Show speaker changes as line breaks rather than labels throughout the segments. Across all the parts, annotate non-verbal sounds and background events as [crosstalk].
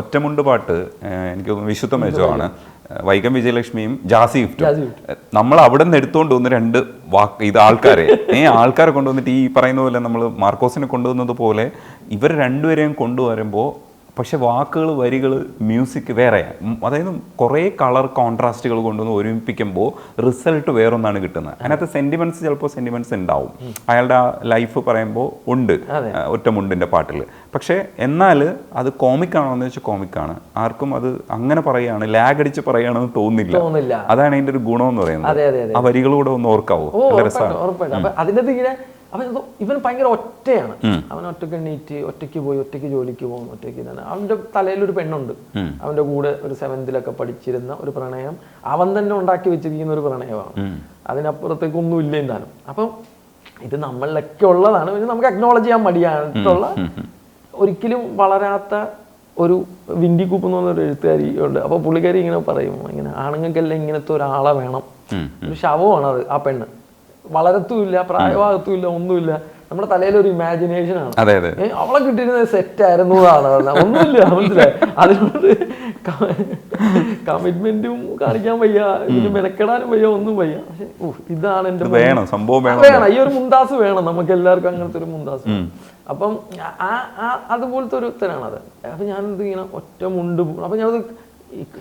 ഒറ്റമുണ്ട് പാട്ട് എനിക്ക് വിശുദ്ധ മേജമാണ് വൈക്കം വിജയലക്ഷ്മിയും ജാസി ഗിഫ്റ്റും.
ജാസി
നമ്മൾ അവിടെ നിന്ന് എടുത്തുകൊണ്ട് വന്ന് രണ്ട് വാക്ക് ഇത് ആൾക്കാരെ. ഏ ആൾക്കാരെ കൊണ്ടുവന്നിട്ട് ഈ പറയുന്ന പോലെ നമ്മൾ മാർക്കോസിനെ കൊണ്ടുവന്നത് പോലെ ഇവർ രണ്ടുപേരെയും കൊണ്ടുവരുമ്പോൾ പക്ഷെ വാക്കുകൾ വരികൾ മ്യൂസിക് വേറെയാണ് അതായത് കുറേ കളർ കോൺട്രാസ്റ്റുകൾ കൊണ്ടുവന്ന് ഒരുമിപ്പിക്കുമ്പോൾ റിസൾട്ട് വേറൊന്നാണ് കിട്ടുന്നത്. അതിനകത്ത് സെന്റിമെന്റ്സ് ചിലപ്പോൾ സെന്റിമെന്റ്സ് ഉണ്ടാവും. അയാളുടെ ആ ലൈഫ് പറയുമ്പോൾ ഉണ്ട്. ഒറ്റമുണ്ടിന്റെ പാട്ടിൽ പക്ഷേ എന്നാൽ അത് കോമിക് ആണോ എന്ന് വെച്ചാൽ കോമിക്കാണ് ആർക്കും അത് അങ്ങനെ പറയുകയാണ് ലാഗ് അടിച്ച് പറയുകയാണെന്ന്
തോന്നില്ല.
അതാണ് അതിന്റെ ഒരു ഗുണമെന്ന് എന്ന് പറയുന്നത്. ആ വരികളൂടെ ഒന്ന് ഓർക്കാവോ? രസമാണ്.
അതിന്റെ ഇങ്ങനെ അവൻ ഇവൻ ഭയങ്കര ഒറ്റയാണ്. അവൻ ഒറ്റയ്ക്ക് എണീറ്റ് ഒറ്റയ്ക്ക് പോയി ഒറ്റയ്ക്ക് ജോലിക്ക് പോകും ഒറ്റയ്ക്ക് തന്നെ അവന്റെ തലയിൽ ഒരു പെണ്ണുണ്ട്. അവന്റെ കൂടെ ഒരു സെവൻത്തിലൊക്കെ പഠിച്ചിരുന്ന ഒരു പ്രണയം അവൻ തന്നെ ഉണ്ടാക്കി വെച്ചിരിക്കുന്ന ഒരു പ്രണയമാണ്. അതിനപ്പുറത്തേക്ക് ഒന്നും ഇല്ല എന്താനും അപ്പം ഇത് നമ്മളിലൊക്കെ ഉള്ളതാണ്. പിന്നെ നമുക്ക് അക്നോളജ് ചെയ്യാൻ മടിയായിട്ടുള്ള ഒരിക്കലും വളരാത്ത ഒരു വിൻഡി കൂപ്പ് എന്ന് പറഞ്ഞൊരു എഴുത്തുകാരി ഉണ്ട്. അപ്പോൾ പുള്ളിക്കാരി ഇങ്ങനെ പറയും ഇങ്ങനെ ആണുങ്ങൾക്കെല്ലാം ഇങ്ങനത്തെ ഒരാളെ വേണം. ഒരു ശവമാണ് അത് ആ പെണ്ണ്. വളരത്തുമില്ല പ്രായമാകത്തുമില്ല ഒന്നുമില്ല. നമ്മുടെ തലയിൽ ഒരു ഇമാജിനേഷൻ ആണ്.
അതെ അതെ.
അവളെ കിട്ടിയിരുന്നത് സെറ്റ് ആയിരുന്നു എന്നാണ് പറഞ്ഞത്. ഒന്നുമില്ല മനസ്സിലായി? അതിനോട് കമ്മിറ്റ്മെന്റും കാണിക്കാൻ വയ്യ ഇതിന് മെനക്കെടാനും വയ്യ ഒന്നും വയ്യ. പക്ഷെ ഇതാണ് എന്റെ
വേണം സംഭവം വേണം.
വേണം ഈ ഒരു മുന്താസ് വേണം. നമുക്ക് എല്ലാവർക്കും അങ്ങനത്തെ ഒരു മുന്താസ് അപ്പം ആ അതുപോലത്തെ ഒരു ഉത്തരാണത് അപ്പൊ ഞാനിത് ഇങ്ങനെ ഒറ്റ മുണ്ട് അപ്പൊ ഞാനത്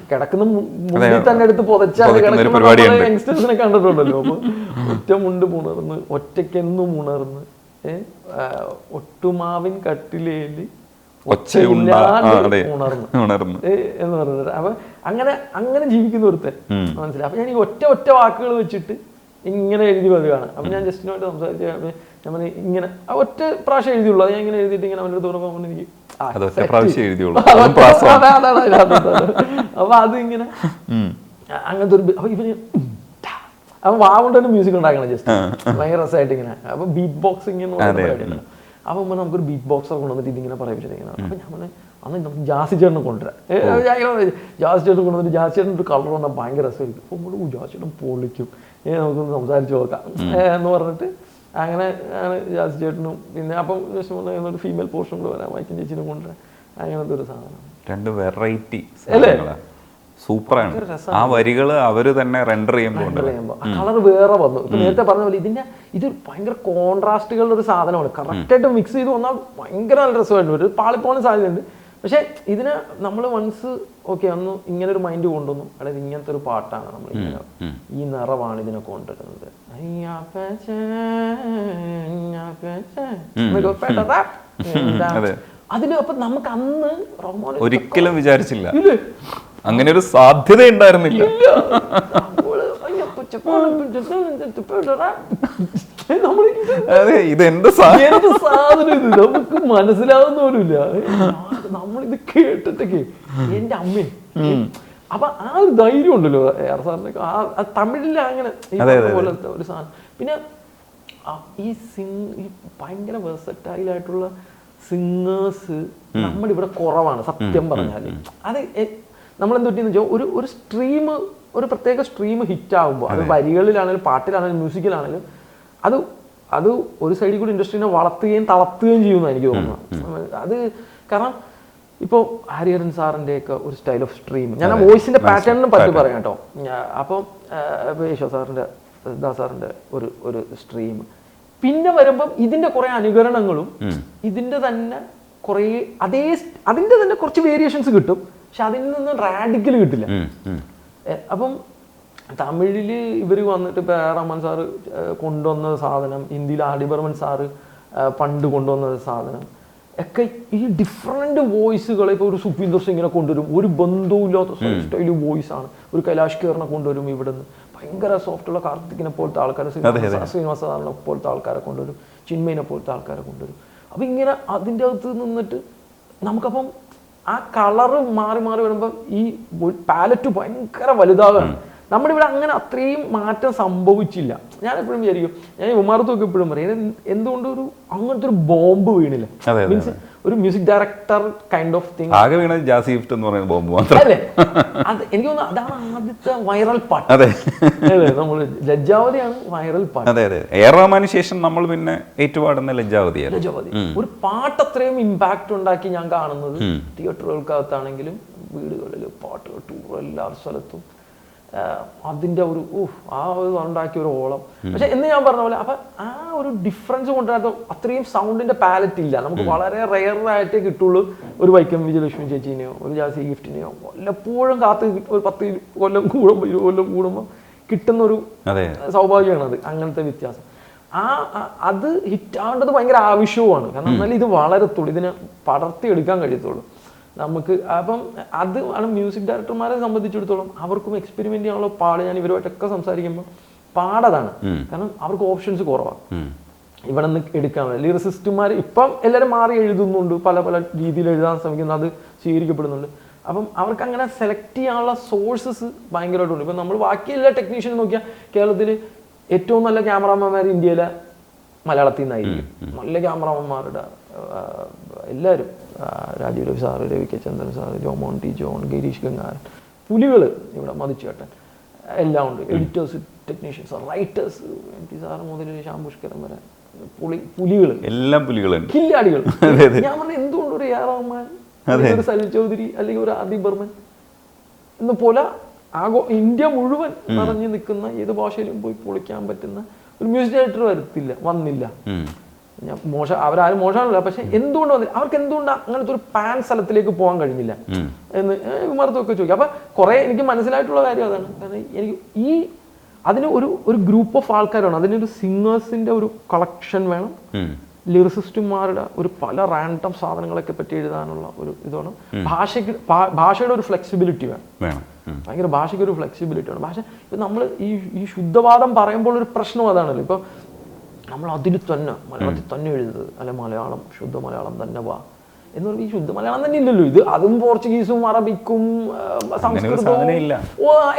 കിടക്കുന്ന മുന്നിൽ തന്നെ എടുത്ത് പുതച്ചാൽ കിടക്കുന്ന യങ്സ്റ്റേഴ്സിനെ കണ്ടിട്ടുണ്ടല്ലോ. അപ്പൊ ഒറ്റ മുണ്ട് മുണർന്ന് ഒറ്റക്കെന്നും ഉണർന്ന് ഒട്ടുമാവിൻ
കട്ടിലേൽ
ഉണർന്ന്. എന്ന് പറഞ്ഞത് അപ്പൊ അങ്ങനെ അങ്ങനെ ജീവിക്കുന്ന ഒരുത്തൻ. മനസ്സിലായി? അപ്പൊ ഞാൻ ഈ ഒറ്റ ഒറ്റ വാക്കുകൾ വെച്ചിട്ട് ഇങ്ങനെ എഴുതി വരികയാണ്. അപ്പൊ ഞാൻ ജസ്റ്റിനുമായിട്ട് സംസാരിച്ച് ഞാൻ ഇങ്ങനെ ഒറ്റ പ്രാവശ്യം എഴുതിയുള്ളൂ. അത് ഞാൻ ഇങ്ങനെ എഴുതിയിട്ട് ഇങ്ങനെ അവന്റെ അടുത്ത് പറഞ്ഞപ്പോൾ എനിക്ക് ആ,
അത് ഒറ്റ
set.
പ്രാവശ്യം എഴുതിയുള്ളൂ.
അതെ,
അതും പ്രാസം
അതെ, അതെ, അതെ, അതെ, അതെ. അപ്പൊ അത് ഇങ്ങനെ
ഉം.
അങ്ങനത്തെ ഒരു അപ്പൊ ഇവന് അപ്പൊ വാവുണ്ടൊരു മ്യൂസിക് ഉണ്ടാക്കണം ജസ്റ്റ് ഭയങ്കര രസമായിട്ട് ഇങ്ങനെ. അപ്പൊ ബീറ്റ് ബോക്സിംഗ് എന്ന് പറയുന്ന പരിപാടിയാണ് അപ്പൊ മുമ്പ് നമുക്കൊരു ബീറ്റ് ബോക്സർ കൊണ്ടുവന്നിട്ട് ഇതിങ്ങനെ പറയിപ്പിച്ചിട്ട് ഇങ്ങനെ അപ്പൊ ഞാൻ അന്ന് നമുക്ക് ജാസി ചേട്ടനെ കൊണ്ടുവരാം. ജാസി ചേട്ടൻ കൊണ്ടുവന്നിട്ട് ജാസി ചേട്ടൻ ഒരു കളർ വന്നാൽ ഭയങ്കര രസമായിരിക്കും അപ്പൊ നമ്മൾ ജാസി ചേട്ടൻ പൊളിക്കും. നമുക്ക് നമുക്കൊന്ന് സംസാരിച്ച് നോക്കാം. എന്ന് പറഞ്ഞിട്ട് അങ്ങനെ ആണ് ജാസി ചേട്ടനും പിന്നെ അപ്പം ഒരു ഫീമെയിൽ പോർഷൻ കൂടെ വരാം. വൈക്കം ചേച്ചിനും കൊണ്ടുവരാം അങ്ങനത്തെ ഒരു സാധനം.
രണ്ട് വെറൈറ്റി അല്ലേ? സൂപ്പറാണ്. ആ വരികൾ അവർ തന്നെ റെൻഡർ ചെയ്യുമ്പോൾ
കളർ വേറെ വന്നു. നേരത്തെ പറഞ്ഞ പോലെ ഇതിന്റെ ഇത് ഭയങ്കര കോൺട്രാസ്റ്റുകളുടെ ഒരു സാധനമാണ്. കറക്റ്റ് ആയിട്ട് മിക്സ് ചെയ്ത് വന്നാൽ ഭയങ്കര നല്ല രസമായിട്ട് വരും പോകാൻ സാധ്യതയുണ്ട് പക്ഷെ ഇതിന് നമ്മൾ വൺസ് ഓക്കെ ഒന്ന് ഇങ്ങനെ ഒരു മൈൻഡ് കൊണ്ടുവന്നു. അതായത് ഇങ്ങനത്തെ ഒരു പാട്ടാണ് നമ്മൾ ഇങ്ങനെ ഈ നിറവാണ് ഇതിനെ കൊണ്ടുവരുന്നത്. അതിന് അപ്പൊ നമുക്ക് അന്ന്
ഒരിക്കലും വിചാരിച്ചില്ല. അങ്ങനെ ഒരു സാധ്യത ഉണ്ടായിരുന്നില്ല
അയ്യപ്പച്ച നമ്മൾ
അതെ ഇത് എന്ത് സാധനം
ഇത്? നമുക്ക് മനസ്സിലാവുന്ന പോലുമില്ല. നമ്മളിത് കേട്ടിട്ടൊക്കെ എന്റെ അമ്മേ. അപ്പൊ ആ ഒരു ധൈര്യം ഉണ്ടല്ലോ ആർ സാറിന്. ആ തമിഴിൽ അങ്ങനെ പോലത്തെ ഒരു സാധനം. പിന്നെ ഈ സിംഗ് ഈ ഭയങ്കര വെർസറ്റൈൽ ആയിട്ടുള്ള സിംഗേഴ്സ് നമ്മുടെ ഇവിടെ കുറവാണ് സത്യം പറഞ്ഞാൽ അത് നമ്മൾ എന്ത് പറ്റിയെന്ന് വെച്ചാൽ ഒരു ഒരു സ്ട്രീം ഒരു പ്രത്യേക സ്ട്രീം ഹിറ്റ് ആകുമ്പോൾ അത് വരികളിലാണെങ്കിലും പാട്ടിലാണെങ്കിലും മ്യൂസിക്കിലാണെങ്കിലും അത് അത് ഒരു സൈഡിൽ കൂടി ഇൻഡസ്ട്രീനെ വളർത്തുകയും തളർത്തുകയും ചെയ്യുമെന്ന് എനിക്ക് തോന്നുന്നത്. അത് കാരണം ഇപ്പോൾ ഹരിഹരൻ സാറിന്റെ ഒക്കെ ഒരു സ്റ്റൈൽ ഓഫ് സ്ട്രീം ഞാൻ ആ വോയിസിന്റെ പാറ്റേണിനും പറ്റി പറയാം കേട്ടോ. അപ്പം യേശോ സാറിന്റെ ദാ സാറിന്റെ ഒരു ഒരു സ്ട്രീം പിന്നെ വരുമ്പം ഇതിന്റെ കുറേ അനുകരണങ്ങളും ഇതിന്റെ തന്നെ കുറേ അതേ അതിന്റെ അതിന്റെ തന്നെ കുറച്ച് വേരിയേഷൻസ് കിട്ടും. പക്ഷെ അതിൽ നിന്ന് റാഡിക്കൽ കിട്ടില്ല. അപ്പം തമിഴിൽ ഇവർ വന്നിട്ട് ഇപ്പോൾ റഹ്മാൻ സാറ് കൊണ്ടുവന്ന സാധനം ഇന്ത്യയിൽ ആഡിബർമൻ സാറ് പണ്ട് കൊണ്ടുവന്ന സാധനം ഒക്കെ ഈ ഡിഫറെന്റ് വോയിസുകളെ ഇപ്പോൾ ഒരു സുഖീന്ദർ സിംഗിനെ കൊണ്ടുവരും. ഒരു ബന്ധവുമില്ലാത്ത സ്റ്റൈൽ വോയിസ് ആണ് ഒരു കൈലാഷ് കേറിനെ കൊണ്ടുവരും ഇവിടെ നിന്ന് ഭയങ്കര സോഫ്റ്റുള്ള കാർത്തികിനെ പോലത്തെ ആൾക്കാരെ ശ്രീനിവാസ സാറിനെ പോലത്തെ ആൾക്കാരെ കൊണ്ടുവരും. ചിന്മയിനെ പോലത്തെ ആൾക്കാരെ കൊണ്ടുവരും. അപ്പം ഇങ്ങനെ അതിന്റെ അകത്ത് നിന്നിട്ട് നമുക്കപ്പം ആ കളറ് മാറി മാറി വരുമ്പം ഈ പാലറ്റ് ഭയങ്കര വലുതാകാണ്. നമ്മുടെ ഇവിടെ അങ്ങനെ അത്രയും മാറ്റം സംഭവിച്ചില്ല. ഞാൻ എപ്പോഴും വിചാരിക്കും ഞാൻ ഉമാർത്തൊക്കെ എപ്പോഴും പറയും എന്തുകൊണ്ട് ഒരു അങ്ങനത്തെ ഒരു ബോംബ് വീണില്ല? മീൻസ് ഒരു music director kind of thing
ആകെ വീണത് ജാസിഫ്റ്റ് എന്ന് പറയുന്ന ബോംബ് മാത്രം.
അല്ലേ? അത് എനിക്ക് തോന്നുന്നു അതാണ് ആദ്യത്തെ വൈറൽ പാട്ട്
അതെ.
അല്ലേ? നമ്മൾ ലജ്ജാവതിയാണ് വൈറൽ പാട്ട്
അതെ അതെ. ആർ ശേഷം നമ്മൾ പിന്നെ ഏറ്റുപാടുന്ന ലജ്ജാവതിയാണ്
ലജ്ജാവതി. ഒരു പാട്ട് അത്രയും ഇമ്പാക്റ്റ് ഉണ്ടാക്കി ഞാൻ കാണുന്നത് തിയേറ്ററുകൾക്കകത്താണെങ്കിലും വീടുകളിൽ പാട്ടുകൾ ടൂർ എല്ലാ സ്ഥലത്തും ആഹ് അതിന്റെ ഒരു ഊഹ് ആ ഒരു ഉണ്ടാക്കിയ ഒരു ഓളം. പക്ഷെ എന്ന് ഞാൻ പറഞ്ഞ പോലെ അപ്പൊ ആ ഒരു ഡിഫറൻസ് കൊണ്ടുവരാത്ത അത്രയും സൗണ്ടിന്റെ പാലറ്റ് ഇല്ല. നമുക്ക് വളരെ റെയർ ആയിട്ടേ കിട്ടുള്ളൂ ഒരു വൈക്കം വിജയലക്ഷ്മി ചേച്ചീനെയോ ഒരു ജാസി ഗിഫ്റ്റിനെയോ. വല്ലപ്പോഴും കാത്ത് ഒരു പത്ത് കൊല്ലം കൂടുമ്പോൾ ഇരുപത് കൊല്ലം കൂടുമ്പോൾ കിട്ടുന്ന ഒരു സൗഭാഗ്യമാണ് അത് അങ്ങനത്തെ വ്യത്യാസം. ആ അത് ഹിറ്റ് ആവേണ്ടത് ഭയങ്കര ആവശ്യവുമാണ്. കാരണം എന്നാലും ഇത് വളരത്തുള്ളൂ. ഇതിനെ പടർത്തിയെടുക്കാൻ കഴിയത്തുള്ളൂ. നമുക്ക് അപ്പം അത് ആണ് മ്യൂസിക് ഡയറക്ടർമാരെ സംബന്ധിച്ചിടത്തോളം അവർക്കും എക്സ്പെരിമെന്റ് ചെയ്യാനുള്ള പാട് ഞാൻ ഇവരുമായിട്ടൊക്കെ സംസാരിക്കുമ്പോൾ പാടതാണ്. കാരണം അവർക്ക് ഓപ്ഷൻസ് കുറവാണ്. ഇവിടെ നിന്ന് എടുക്കാൻ ലിറിസിസ്റ്റുമാർ ഇപ്പം എല്ലാവരും മാറി എഴുതുന്നുണ്ട്. പല പല രീതിയിൽ എഴുതാൻ ശ്രമിക്കുന്നു. അത് സ്വീകരിക്കപ്പെടുന്നുണ്ട്. അപ്പം അവർക്ക് അങ്ങനെ സെലക്ട് ചെയ്യാനുള്ള സോഴ്സസ് ഭയങ്കരമായിട്ടുണ്ട്. ഇപ്പം നമ്മൾ ബാക്കി എല്ലാ ടെക്നീഷ്യനും നോക്കിയാൽ കേരളത്തിൽ ഏറ്റവും നല്ല ക്യാമറാമാൻമാർ ഇന്ത്യയിലെ മലയാളത്തിൽ നിന്നായിരിക്കും. നല്ല ക്യാമറമാരുടെ എല്ലാവരും Rajeev Ravi sir Ravi K Chandran sir Jomon T John Gireesh Gangaran പുലികൾ ഇവിടെ മതിച്ചേട്ടൻ എല്ലാം ഉണ്ട്. Editors technicians writers M T sir മുതൽ ശ്യാം പുഷ്കരൻ വരെ പുളി പുലികൾ
എല്ലാം പുലികളുണ്ട്
കില്ലാടികൾ [laughs] ഞാൻ പറഞ്ഞ എന്തുകൊണ്ട് ഒരു എ റഹ്മാൻ ഒരു സലിൽ ചൗധരി അല്ലെങ്കിൽ ഒരു ആദി ബർമൻ എന്ന പോലെ ആഗോ ഇന്ത്യ മുഴുവൻ നിറഞ്ഞു നിൽക്കുന്ന ഏത് ഭാഷയിലും പോയി പൊളിക്കാൻ പറ്റുന്ന ഒരു മ്യൂസിക് ഡയറക്ടർ വരത്തില്ല വന്നില്ല. ഞാൻ മോശ അവരാരും മോശമാണല്ലോ പക്ഷെ എന്തുകൊണ്ട് വന്നില്ല? അവർക്ക് എന്തുകൊണ്ട് അങ്ങനത്തെ ഒരു പാൻ സ്ഥലത്തിലേക്ക് പോകാൻ കഴിഞ്ഞില്ല? എന്ന് വിമർത്തൊക്കെ ചോദിക്കും. അപ്പൊ കുറെ എനിക്ക് മനസ്സിലായിട്ടുള്ള കാര്യം അതാണ്. കാരണം എനിക്ക് ഈ അതിന് ഒരു ഒരു ഗ്രൂപ്പ് ഓഫ് ആൾക്കാരാണ്. അതിനൊരു സിംഗേഴ്സിന്റെ ഒരു കളക്ഷൻ വേണം. ലിറിസിസ്റ്റുമാരുടെ ഒരു പല റാൻഡം സാധനങ്ങളൊക്കെ പറ്റി എഴുതാനുള്ള ഒരു ഇതാണ്. ഭാഷയ്ക്ക് ഭാഷയുടെ ഒരു ഫ്ലെക്സിബിലിറ്റി വേണം.
വേണം.
ഭയങ്കര ഭാഷയ്ക്ക് ഒരു ഫ്ലെക്സിബിലിറ്റി ആണ്. ഭാഷ ഇപ്പം നമ്മൾ ഈ ഈ ശുദ്ധവാദം പറയുമ്പോൾ ഒരു പ്രശ്നം അതാണല്ലോ. ഇപ്പം നമ്മൾ അതിൽ തന്നെ മലയാളത്തിൽ തന്നെ എഴുതുന്നത് അല്ലെ മലയാളം ശുദ്ധ മലയാളം തന്നെ വാ. എന്ന് പറയുമ്പോൾ ഈ ശുദ്ധ മലയാളം തന്നെ ഇല്ലല്ലോ. ഇത് അതും പോർച്ചുഗീസും അറബിക്കും സംസ്കൃതവും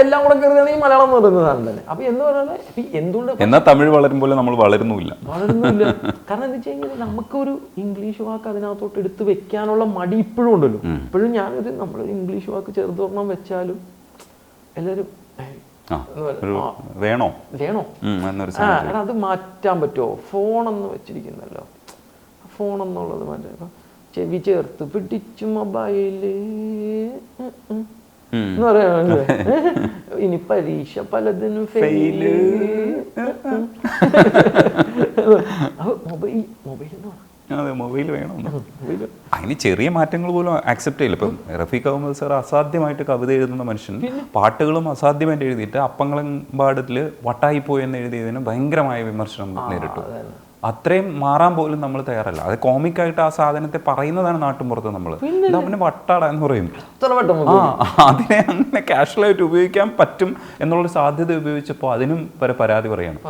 എല്ലാം കൂടെ കയറുകയാണ് ഈ മലയാളം എന്ന് പറയുന്ന സാധനം തന്നെ. അപ്പൊ എന്ന് പറഞ്ഞാൽ എന്തുകൊണ്ട്
എന്നാൽ തമിഴ് വളരും പോലെ നമ്മൾ വളരുന്നില്ല
വളരുന്നില്ല [laughs] കാരണം എന്താ വെച്ച് കഴിഞ്ഞാൽ നമുക്കൊരു ഇംഗ്ലീഷ് വാക്ക് അതിനകത്തോട്ട് എടുത്ത് വെക്കാനുള്ള മടി ഇപ്പോഴും ഉണ്ടല്ലോ. ഇപ്പോഴും ഞാനൊരു നമ്മളൊരു ഇംഗ്ലീഷ് വാക്ക് ചെറുതൊരെണ്ണം വെച്ചാലും എല്ലാവരും
വേണോ?
വേണോ? എടാ, അത് മാറ്റാൻ പറ്റുമോ? ഫോണെന്ന് വെച്ചിരിക്കുന്നല്ലോ ഫോൺ എന്നുള്ളത് മാറ്റാം ഇപ്പൊ ചെവി ചേർത്ത് പിടിച്ചു
മൊബൈൽ.
എന്ന് പറയാനല്ലേ ഇനി പരീക്ഷ പലതിനും ഫെയിൽ മൊബൈൽ മൊബൈൽ എന്ന് പറഞ്ഞാൽ
അതെ മൊബൈൽ വേണം
മൊബൈൽ
അതിന് ചെറിയ മാറ്റങ്ങൾ പോലും ആക്സെപ്റ്റ് ചെയ്യില്ല. ഇപ്പം റഫീഖ് അഹമ്മദ് സാർ അസാധ്യമായിട്ട് കവിത എഴുതുന്ന മനുഷ്യൻ പാട്ടുകളും അസാധ്യമായിട്ട് എഴുതിയിട്ട് അപ്പങ്ങളമ്പാടത്തിൽ വട്ടായിപ്പോയി എന്ന് എഴുതിയതിന് ഭയങ്കരമായ വിമർശനം നേരിട്ടു. അത്രയും മാറാൻ പോലും നമ്മൾ തയ്യാറല്ല. അത് കോമിക് ആയിട്ട് ആ സാധനത്തെ പറയുന്നതാണ് നാട്ടുമ്പുറത്ത് നമ്മൾ. അവന് വട്ടാട എന്ന് പറയും. ആ അതിനെ അങ്ങനെ കാഷ്വലായിട്ട് ഉപയോഗിക്കാൻ പറ്റും എന്നുള്ള സാധ്യത ഉപയോഗിച്ചപ്പോൾ അതിനും വരെ പരാതി പറയാണ്.